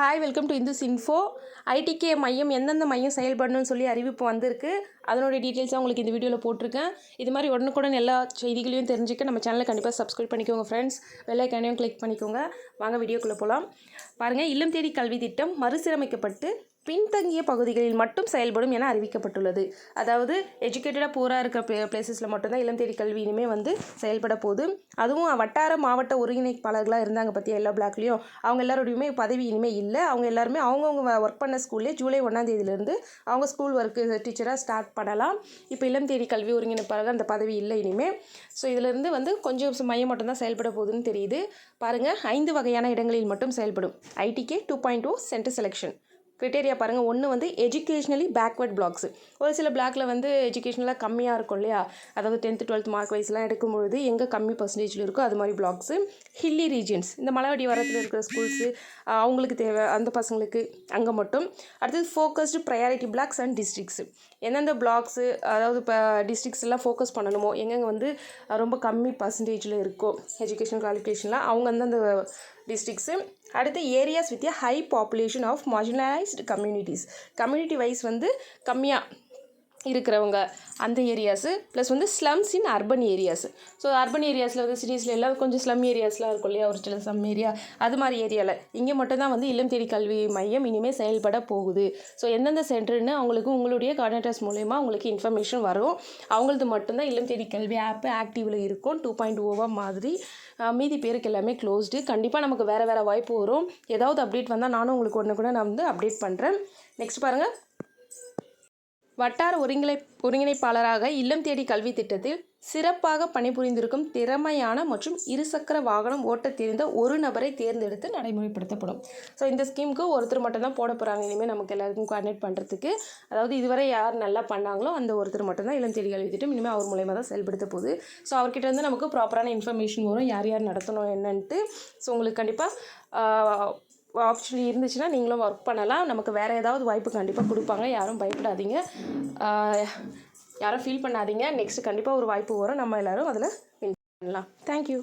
Hi welcome to Indus info ITK மையம் எந்தெந்த மையம் செயல்படணும்னு சொல்லி அறிவிப்பு வந்திருக்கு. அதனுடைய டீட்டெயில்ஸாக உங்களுக்கு இந்த வீடியோவில் போட்டிருக்கேன். இது மாதிரி உடனுக்குடன் எல்லா செய்திகளையும் தெரிஞ்சுக்க நம்ம சேனலை கண்டிப்பாக சப்ஸ்கிரைப் பண்ணிக்கோங்க ஃப்ரெண்ட்ஸ் வெள்ளைக்கானையும் கிளிக் பண்ணிக்கோங்க. வாங்க வீடியோக்குள்ளே போகலாம் பாருங்கள் இல்லம் தேடி கல்வி திட்டம் மறுசீரமைக்கப்பட்டு பின்தங்கிய பகுதிகளில் மட்டும் செயல்படும் என அறிவிக்கப்பட்டுள்ளது. அதாவது எஜுகேட்டடாக பூராக இருக்கிற ப்ளே பிளேசஸில் மட்டும்தான் இளம் தேடி கல்வி இனிமே வந்து செயல்பட போகுது. அதுவும் வட்டார மாவட்ட ஒருங்கிணைப்பாளர்களாக இருந்தாங்க பற்றி எல்லா பிளாக்லேயும். அவங்க எல்லாரோடையுமே பதவி இனிமேல் இல்லை. அவங்க எல்லாருமே அவங்கவுங்க ஒர்க் பண்ண ஸ்கூல்லே ஜூலை ஒன்றாந்தேதியிலேருந்து அவங்க ஸ்கூல் ஒர்க்கு டீச்சராக ஸ்டார்ட் பண்ணலாம். இப்போ இளம் தேடி கல்வி ஒருங்கிணைப்பாளர்கள் அந்த பதவி இல்லை இனிமேல் ஸோ இதிலிருந்து வந்து கொஞ்சம் மையம் மட்டும்தான் செயல்பட போகுதுன்னு தெரியுது. பாருங்கள் ஐந்து வகையான இடங்களில் மட்டும் செயல்படும். ITK two point two center selection criteria பாருங்கள் ஒன்று வந்து எஜுகேஷ்னலி பேக்வர்ட் பிளாக்ஸு ஒரு சில பிளாக்ல வந்து எஜுகேஷனலாக கம்மியாக இருக்கும் இல்லையா? அதாவது டென்த்து டுவெல்த் மார்க் வைஸ்லாம் எடுக்கும்பொழுது எங்கே கம்மி பர்சன்டேஜில் இருக்கோ அது மாதிரி பிளாக்ஸு ஹில்லி ரீஜியன்ஸ் இந்த மலைவடி வரத்தில் இருக்கிற ஸ்கூல்ஸு அவங்களுக்கு தேவை அந்த பசங்களுக்கு அங்கே மட்டும். அடுத்தது focused priority blocks and districts எந்தெந்த பிளாக்ஸு அதாவது இப்போ டிஸ்ட்ரிக்ஸ் எல்லாம் ஃபோக்கஸ் பண்ணணுமோ எங்கெங்கே வந்து ரொம்ப கம்மி பர்சன்டேஜில் இருக்கோ எஜுகேஷன் குவாலிஃபிகேஷன்லாம் அவங்க அந்தந்த டிஸ்ட்ரிக்ஸு அடுத்து areas with a high population of marginalised communities community wise வந்து கம்மியாக இருக்கிறவங்க அந்த ஏரியாஸு ப்ளஸ் வந்து slums in urban areas so urban ஏரியாஸில் வந்து சிட்டிஸில் எல்லாம் கொஞ்சம் ஸ்லம் ஏரியாஸ்லாம் இருக்கும் இல்லையா? ஒரு சில ஸ்லம் ஏரியா அது மாதிரி ஏரியாவில் இங்கே மட்டும்தான் வந்து இல்லம் தேடி கல்வி மையம் இனிமேல் செயல்பட போகுது. ஸோ எந்தெந்த சென்டர்னு அவங்களுக்கு உங்களுடைய கோஆர்டினேட்டர்ஸ் மூலயமா அவங்களுக்கு இன்ஃபர்மேஷன் வரும். அவங்களது மட்டும்தான் இல்லம் தேடி கல்வி ஆப்பு ஆக்டிவில் இருக்கும். டூ பாயிண்ட் ஓவா மாதிரி. மீதி பேருக்கு எல்லாமே க்ளோஸ்டு கண்டிப்பாக நமக்கு வேறு வேறு வாய்ப்பு வரும். ஏதாவது அப்டேட் வந்தால் நானும் உங்களுக்கு ஒன்று கூட நான் வந்து அப்டேட் பண்ணுறேன் நெக்ஸ்ட் பாருங்கள் வட்டார ஒருங்கிணை ஒருங்கிணைப்பாளராக இல்லம் தேடி கல்வி திட்டத்தில் சிறப்பாக பணிபுரிந்திருக்கும் திறமையான மற்றும் இருசக்கர வாகனம் ஓட்ட தெரிந்த ஒரு நபரை தேர்ந்தெடுத்து நடைமுறைப்படுத்தப்படும். ஸோ இந்த ஸ்கீமுக்கு ஒருத்தர் மட்டும்தான் போட போகிறாங்க இனிமேல் நமக்கு எல்லாருக்கும் கோஆர்டினேட் பண்ணுறதுக்கு அதாவது இதுவரை யார் நல்லா பண்ணாங்களோ அந்த ஒருத்தர் மட்டும்தான் இளம் தேடி கல்வி திட்டம் இனிமேல் அவர் மூலயமா தான் செயல்படுத்த போகுது. ஸோ அவர்கிட்ட வந்து நமக்கு ப்ராப்பரான இன்ஃபர்மேஷன் வரும். யார் யார் நடத்தணும் என்னன்ட்டு. ஸோ உங்களுக்கு கண்டிப்பாக ஆப்ஷன் இருந்துச்சுன்னா நீங்களும் ஒர்க் பண்ணலாம். நமக்கு வேறு ஏதாவது வாய்ப்பு கண்டிப்பாக கொடுப்பாங்க. யாரும் பயப்படாதீங்க. யாரும் ஃபீல் பண்ணாதீங்க. நெக்ஸ்ட் கண்டிப்பாக ஒரு வாய்ப்பு வரும். நம்ம எல்லோரும் அதில் வின் பண்ணலாம். தேங்க்யூ